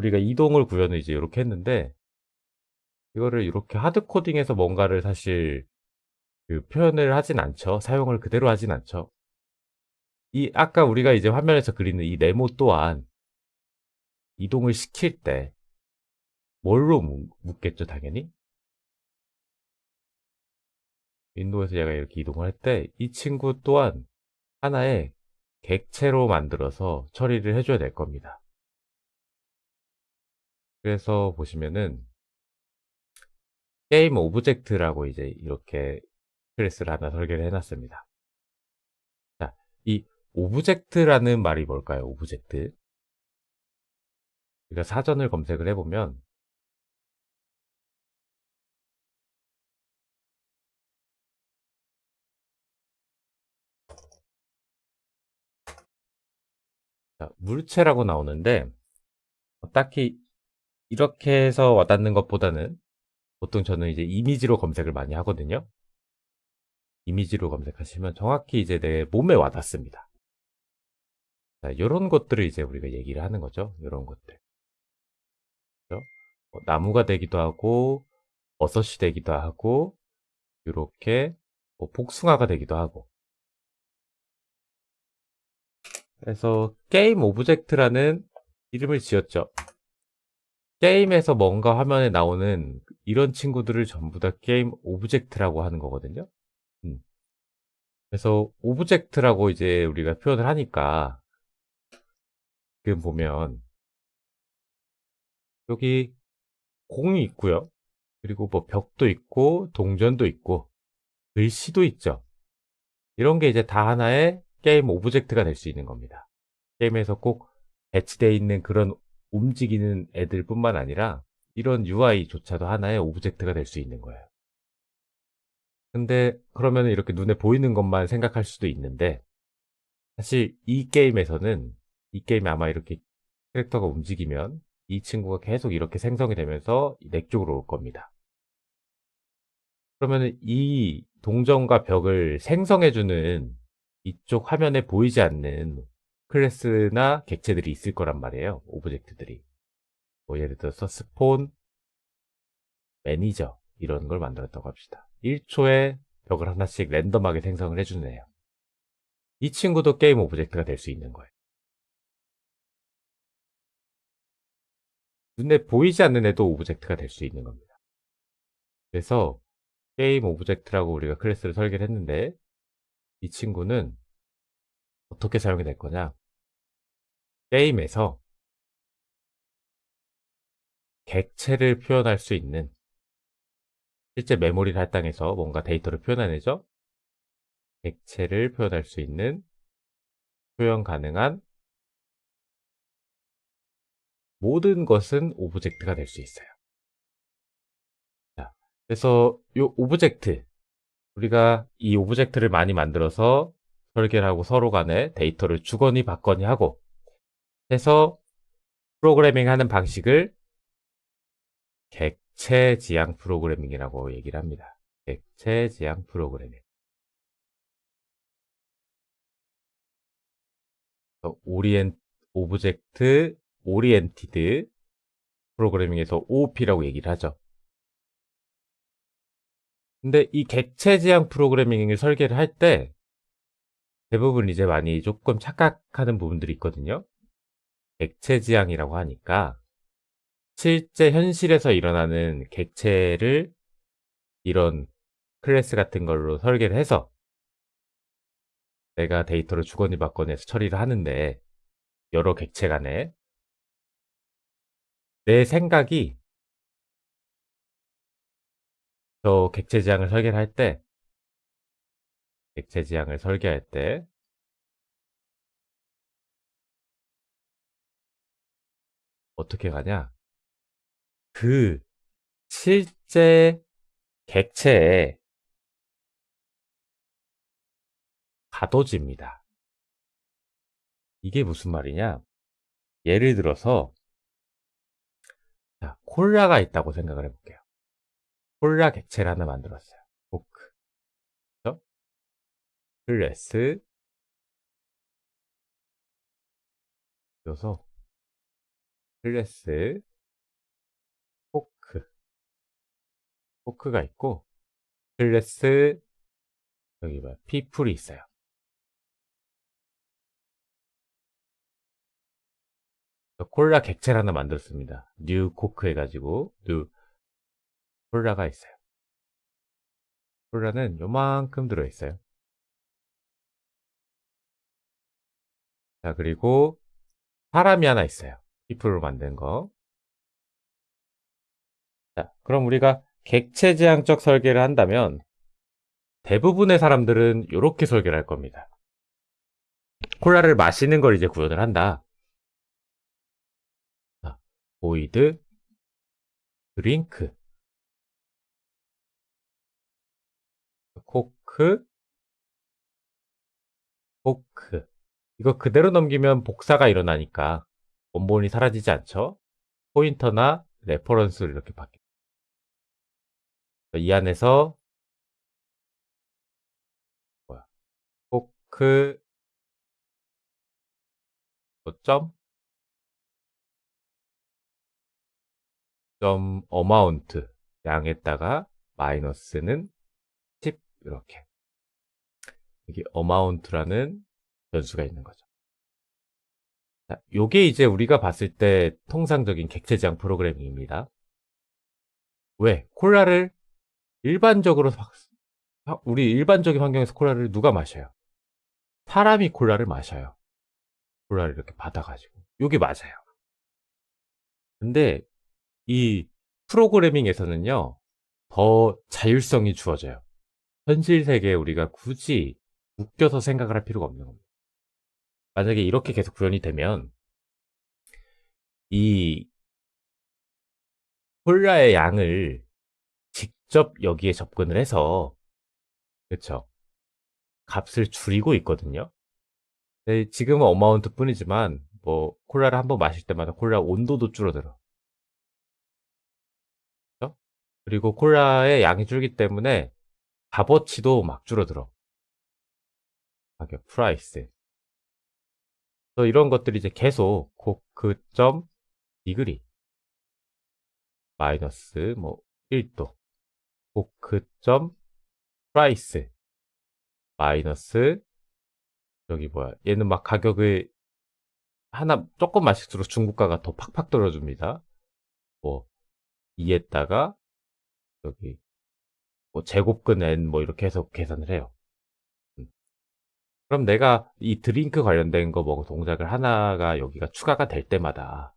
우리가 이동을 구현을 이제 요렇게 했는데 이거를 이렇게 하드 코딩해서 뭔가를 사실 그 표현을 하진 않죠. 사용을 그대로 하진 않죠. 이 아까 우리가 이제 화면에서 그리는 이 네모 또한 이동을 시킬 때 뭘로 묶- 묶겠죠, 당연히? 윈도우에서 얘가 이렇게 이동을 할 때 이 친구 또한 하나의 객체로 만들어서 처리를 해줘야 될 겁니다. 그래서 보시면은 게임 오브젝트라고 이제 이렇게 클래스를 하나 설계를 해놨습니다. 자, 이 오브젝트라는 말이 뭘까요? 오브젝트. 우리가 사전을 검색을 해보면 자, 물체라고 나오는데 어, 딱히 이렇게 해서 와닿는 것보다는 보통 저는 이제 이미지로 검색을 많이 하거든요. 이미지로 검색하시면 정확히 이제 내 몸에 와닿습니다. 자, 이런 것들을 이제 우리가 얘기를 하는 거죠. 이런 것들. 그죠? 뭐 나무가 되기도 하고, 버섯이 되기도 하고, 이렇게 뭐 복숭아가 되기도 하고. 그래서 게임 오브젝트라는 이름을 지었죠. 게임에서 뭔가 화면에 나오는 이런 친구들을 전부 다 게임 오브젝트라고 하는 거거든요. 음. 그래서 오브젝트라고 이제 우리가 표현을 하니까 지금 보면 여기 공이 있고요. 그리고 뭐 벽도 있고 동전도 있고 글씨도 있죠. 이런 게 이제 다 하나의 게임 오브젝트가 될 수 있는 겁니다. 게임에서 꼭 배치되어 있는 그런 움직이는 애들뿐만 아니라 이런 UI조차도 하나의 오브젝트가 될 수 있는 거예요. 근데 그러면 이렇게 눈에 보이는 것만 생각할 수도 있는데 사실 이 게임에서는 이 게임이 아마 이렇게 캐릭터가 움직이면 이 친구가 계속 이렇게 생성이 되면서 내 쪽으로 올 겁니다. 그러면 이 동전과 벽을 생성해주는 이쪽 화면에 보이지 않는 클래스나 객체들이 있을 거란 말이에요. 오브젝트들이. 뭐 예를 들어서 스폰, 매니저 이런 걸 만들었다고 합시다. 1초에 벽을 하나씩 랜덤하게 생성을 해주는 애요. 이 친구도 게임 오브젝트가 될 수 있는 거예요. 눈에 보이지 않는 애도 오브젝트가 될 수 있는 겁니다. 그래서 게임 오브젝트라고 우리가 클래스를 설계를 했는데 이 친구는 어떻게 사용이 될 거냐? 게임에서 객체를 표현할 수 있는 실제 메모리를 할당해서 뭔가 데이터를 표현해내죠? 객체를 표현할 수 있는 표현 가능한 모든 것은 오브젝트가 될 수 있어요. 자, 그래서 이 오브젝트 우리가 이 오브젝트를 많이 만들어서 설계를 하고 서로 간에 데이터를 주거니 받거니 하고 해서 프로그래밍 하는 방식을 객체 지향 프로그래밍이라고 얘기를 합니다. 객체 지향 프로그래밍. 오리엔 오브젝트 오리엔티드 프로그래밍에서 OOP라고 얘기를 하죠. 근데 이 객체 지향 프로그래밍을 설계를 할 때 대부분 이제 많이 조금 착각하는 부분들이 있거든요. 객체 지향이라고 하니까 실제 현실에서 일어나는 객체를 이런 클래스 같은 걸로 설계를 해서 내가 데이터를 주거니 받거니 해서 처리를 하는데 여러 객체 간에 내 생각이 저 객체 지향을 설계를 할 때, 객체 지향을 설계할 때, 어떻게 가냐? 그 실제 객체에 가둬집니다. 이게 무슨 말이냐? 예를 들어서 자, 콜라가 있다고 생각을 해볼게요. 콜라 객체를 하나 만들었어요. 보크. 그죠? 클래스. 그래서 클래스 포크 포크가 있고 클래스 여기 봐 피플이 있어요. 콜라 객체를 하나 만들었습니다. 뉴 코크 해가지고 뉴 콜라가 있어요. 콜라는 요만큼 들어있어요. 자 그리고 사람이 하나 있어요. 피플로 만든 거. 자 그럼 우리가 객체 지향적 설계를 한다면 대부분의 사람들은 이렇게 설계를 할 겁니다. 콜라를 마시는 걸 이제 구현을 한다. 보이드 드링크 코크 포크 이거 그대로 넘기면 복사가 일어나니까 원본이 사라지지 않죠? 포인터나 레퍼런스를 이렇게 바뀌어요 이 안에서 뭐야? 포크 점? 점 어마운트 양에다가 마이너스는 10 이렇게. 이게 어마운트라는 변수가 있는 거죠. 자, 요게 이제 우리가 봤을 때 통상적인 객체 지향 프로그래밍입니다. 왜? 콜라를 일반적으로 우리 일반적인 환경에서 콜라를 누가 마셔요? 사람이 콜라를 마셔요. 콜라를 이렇게 받아가지고 요게 맞아요. 근데 이 프로그래밍에서는요, 더 자율성이 주어져요. 현실 세계에 우리가 굳이 묶여서 생각을 할 필요가 없는 겁니다. 만약에 이렇게 계속 구현이 되면, 이 콜라의 양을 직접 여기에 접근을 해서, 그쵸. 값을 줄이고 있거든요. 지금은 어마운트 뿐이지만, 뭐, 콜라를 한번 마실 때마다 콜라 온도도 줄어들어. 그리고 콜라의 양이 줄기 때문에 값어치도 막 줄어들어. 가격, 프라이스. 그래서 이런 것들이 이제 계속 코크점 디그리 마이너스 뭐 1도 코크점 프라이스 마이너스 여기 뭐야 얘는 막 가격을 하나 조금 맛있을수록 중국가가 더 팍팍 떨어집니다. 뭐 2에다가 여기 뭐 제곱근 n 뭐 이렇게 해서 계산을 해요. 음. 그럼 내가 이 드링크 관련된 거 뭐 동작을 하나가 여기가 추가가 될 때마다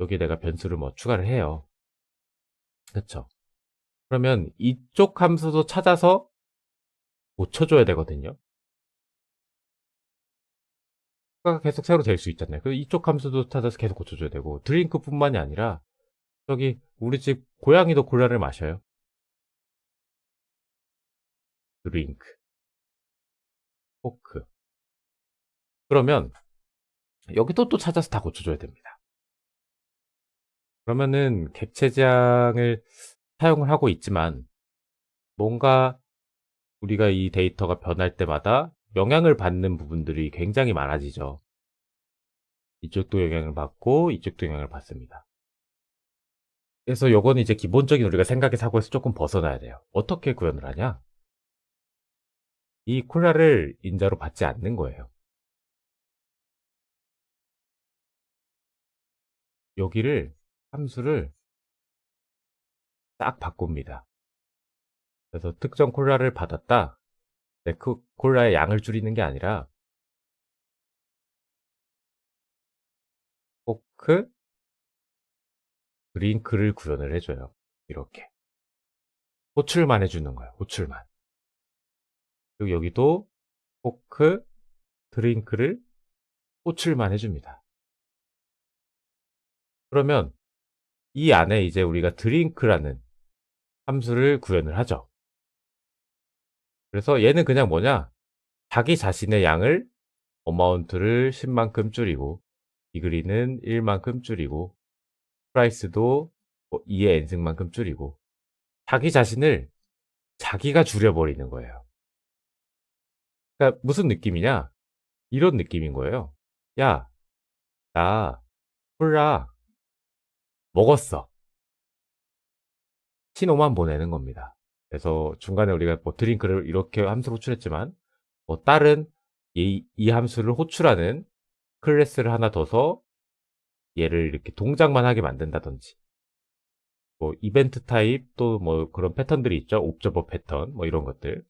여기 내가 변수를 뭐 추가를 해요. 그쵸? 그러면 이쪽 함수도 찾아서 고쳐줘야 되거든요. 추가가 계속 새로 될 수 있잖아요. 그 이쪽 함수도 찾아서 계속 고쳐줘야 되고 드링크뿐만이 아니라 저기 우리 집 고양이도 콜라를 마셔요. 드링크 포크 그러면 여기도 또 찾아서 다 고쳐줘야 됩니다. 그러면은 객체장을 사용을 하고 있지만 뭔가 우리가 이 데이터가 변할 때마다 영향을 받는 부분들이 굉장히 많아지죠. 이쪽도 영향을 받고 이쪽도 영향을 받습니다. 그래서 요건 이제 기본적인 우리가 생각의 사고에서 조금 벗어나야 돼요. 어떻게 구현을 하냐? 이 콜라를 인자로 받지 않는 거예요. 여기를 함수를 딱 바꿉니다. 그래서 특정 콜라를 받았다. 네, 그 콜라의 양을 줄이는 게 아니라 포크 드링크를 구현을 해줘요. 이렇게. 호출만 해주는 거예요. 호출만. 그리고 여기도 포크, 드링크를 호출만 해줍니다. 그러면 이 안에 이제 우리가 드링크라는 함수를 구현을 하죠. 그래서 얘는 그냥 뭐냐? 자기 자신의 양을 어마운트를 10만큼 줄이고 디그리는 1만큼 줄이고 프라이스도 2의 뭐 n승만큼 줄이고 자기 자신을 자기가 줄여버리는 거예요. 그러니까 무슨 느낌이냐? 이런 느낌인 거예요. 야, 나 콜라 먹었어. 신호만 보내는 겁니다. 그래서 중간에 우리가 뭐 드링크를 이렇게 함수로 호출했지만 뭐 다른 이, 이 함수를 호출하는 클래스를 하나 둬서 얘를 이렇게 동작만 하게 만든다든지 뭐 이벤트 타입 또 뭐 그런 패턴들이 있죠. 옵저버 패턴 뭐 이런 것들.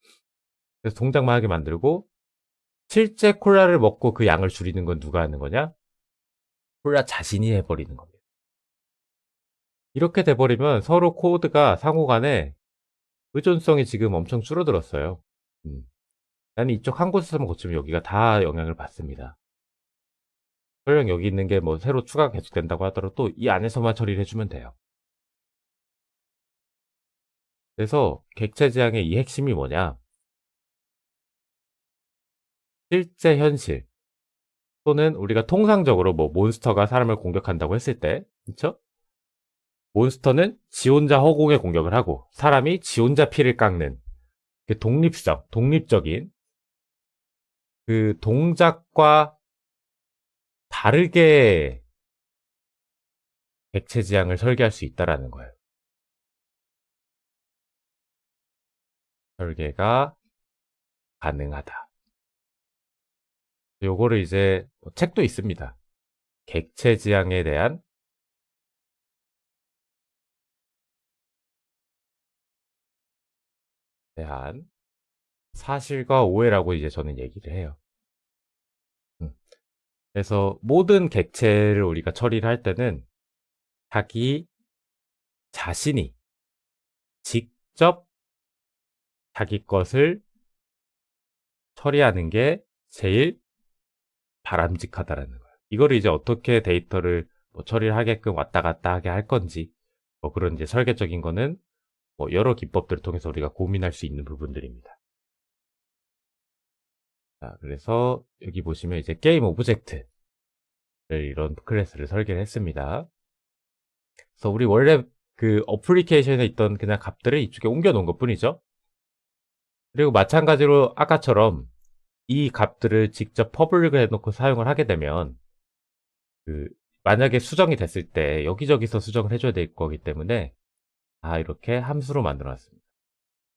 그래서 동작만 하게 만들고 실제 콜라를 먹고 그 양을 줄이는 건 누가 하는 거냐? 콜라 자신이 해버리는 겁니다. 이렇게 돼버리면 서로 코드가 상호 간에 의존성이 지금 엄청 줄어들었어요. 음. 나는 이쪽 한 곳에서만 고치면 여기가 다 영향을 받습니다. 설령 여기 있는 게 뭐 새로 추가가 계속된다고 하더라도 이 안에서만 처리를 해주면 돼요. 그래서 객체 지향의 이 핵심이 뭐냐? 실제 현실 또는 우리가 통상적으로 뭐 몬스터가 사람을 공격한다고 했을 때, 그쵸? 몬스터는 지 혼자 허공에 공격을 하고 사람이 지 혼자 피를 깎는 그 독립성, 독립적인 그 동작과 다르게 객체 지향을 설계할 수 있다라는 거예요. 설계가 가능하다. 요거를 이제 뭐 책도 있습니다. 객체 지향에 대한 대한 사실과 오해라고 이제 저는 얘기를 해요. 음. 그래서 모든 객체를 우리가 처리를 할 때는 자기 자신이 직접 자기 것을 처리하는 게 제일 바람직하다라는 거예요. 이거를 이제 어떻게 데이터를 뭐 처리를 하게끔 왔다 갔다 하게 할 건지 뭐 그런 이제 설계적인 거는 뭐 여러 기법들을 통해서 우리가 고민할 수 있는 부분들입니다. 자, 그래서 여기 보시면 이제 게임 오브젝트를 이런 클래스를 설계를 했습니다. 그래서 우리 원래 그 어플리케이션에 있던 그냥 값들을 이쪽에 옮겨 놓은 것 뿐이죠. 그리고 마찬가지로 아까처럼 이 값들을 직접 퍼블릭을 해놓고 사용을 하게 되면 그 만약에 수정이 됐을 때 여기저기서 수정을 해줘야 될 거기 때문에 아 이렇게 함수로 만들어 놨습니다.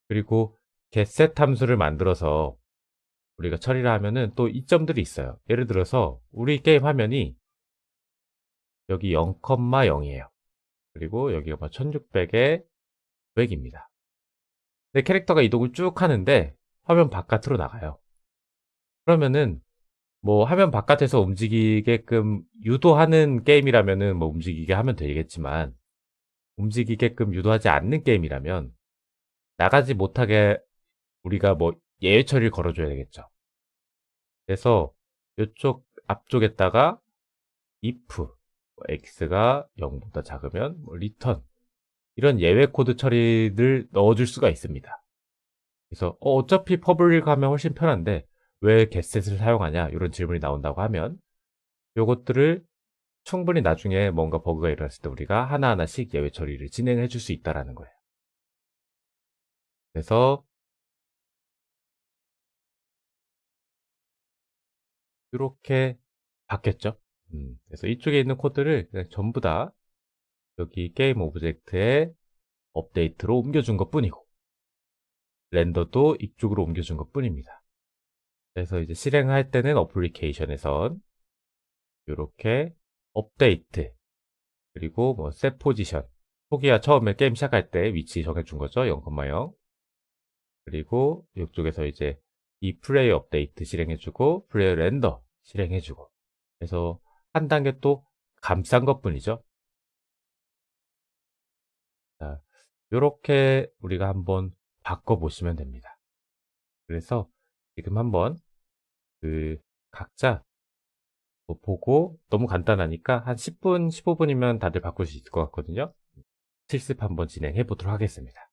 그리고 getset 함수를 만들어서 우리가 처리를 하면은 또 이점들이 있어요. 예를 들어서 우리 게임 화면이 여기 0,0이에요. 그리고 여기가 뭐 1600에 900입니다. 내 캐릭터가 이동을 쭉 하는데 화면 바깥으로 나가요. 그러면은 뭐 화면 바깥에서 움직이게끔 유도하는 게임이라면은 뭐 움직이게 하면 되겠지만 움직이게끔 유도하지 않는 게임이라면 나가지 못하게 우리가 뭐 예외 처리를 걸어 줘야 되겠죠. 그래서 이쪽 앞쪽에다가 if 뭐 x가 0보다 작으면 뭐 return 이런 예외 코드 처리를 넣어 줄 수가 있습니다. 그래서 어, 차피 퍼블릭 하면 훨씬 편한데 왜 getset을 사용하냐 이런 질문이 나온다고 하면 이것들을 충분히 나중에 뭔가 버그가 일어났을 때 우리가 하나하나씩 예외 처리를 진행해 줄 수 있다는 거예요. 그래서 이렇게 바뀌었죠. 음, 그래서 이쪽에 있는 코드를 전부 다 여기 게임 오브젝트에 업데이트로 옮겨준 것 뿐이고 렌더도 이쪽으로 옮겨준 것 뿐입니다. 그래서 이제 실행할 때는 어플리케이션에선 이렇게 업데이트 그리고 뭐 셋 포지션 초기화 처음에 게임 시작할 때 위치 정해준 거죠 0,0 그리고 이쪽에서 이제 이 플레이 업데이트 실행해주고 플레이 렌더 실행해주고. 그래서 한 단계 또 감싼 것 뿐이죠. 자, 이렇게 우리가 한번 바꿔보시면 됩니다. 그래서 지금 한번 그 각자 뭐 보고 너무 간단하니까 한 10분, 15분이면 다들 바꿀 수 있을 것 같거든요. 실습 한번 진행해 보도록 하겠습니다.